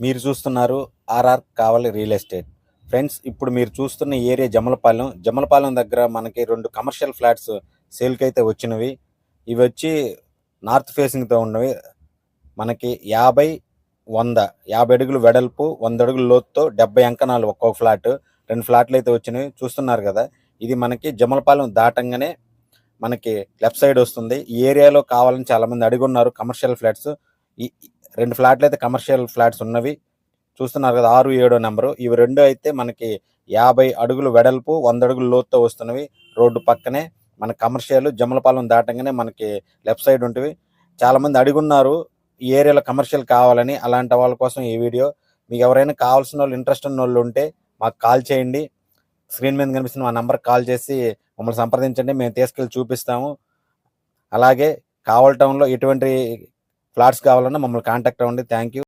మీరు చూస్తున్నారు RR Kavali real estate. Friends ఇప్పుడు మీరు చూస్తున్న ఏరియా జమలపాలెం. జమలపాలెం దగ్గర మనకి రెండు కమర్షియల్ ఫ్లాట్స్ సేల్కి అయితే వచ్చినవి. ఇవి వచ్చి నార్త్ ఫేసింగ్తో ఉన్నవి. మనకి యాభై వంద యాభై అడుగులు వెడల్పు వంద అడుగులు లోతుతో డెబ్బై అంకణాలు ఒక్కొక్క ఫ్లాట్. రెండు ఫ్లాట్లు అయితే వచ్చినవి. చూస్తున్నారు కదా ఇది మనకి జమలపాలెం దాటంగానే మనకి లెఫ్ట్ సైడ్ వస్తుంది. ఈ ఏరియాలో కావాలని చాలామంది అడుగున్నారు అడిగి ఉన్నారు కమర్షియల్ ఫ్లాట్స్. ఈ రెండు ఫ్లాట్లు అయితే కమర్షియల్ ఫ్లాట్స్ ఉన్నవి. చూస్తున్నారు కదా ఆరు ఏడో నెంబరు. ఇవి రెండు అయితే మనకి యాభై అడుగులు వెడల్పు వంద అడుగులు లోతుతో వస్తున్నవి. రోడ్డు పక్కనే మన కమర్షియల్ జమలపాలెం దాటంగానే మనకి లెఫ్ట్ సైడ్ ఉంటివి. చాలామంది అడుగున్నారు ఈ ఏరియాలో కమర్షియల్ కావాలని. అలాంటి వాళ్ళ కోసం ఈ వీడియో. మీకు ఎవరైనా కావాల్సిన వాళ్ళు ఇంట్రెస్ట్ ఉన్న వాళ్ళు ఉంటే మాకు కాల్ చేయండి. స్క్రీన్ మీద కనిపిస్తున్న మా నెంబర్ కాల్ చేసి మమ్మల్ని సంప్రదించండి. మేము తీసుకెళ్ళి చూపిస్తాము. అలాగే కావల్ టౌన్లో ఎటువంటి ఫ్లాట్స్ కావాలన్నా మమ్మల్ని కాంటాక్ట్ అవ్వండి. Thank you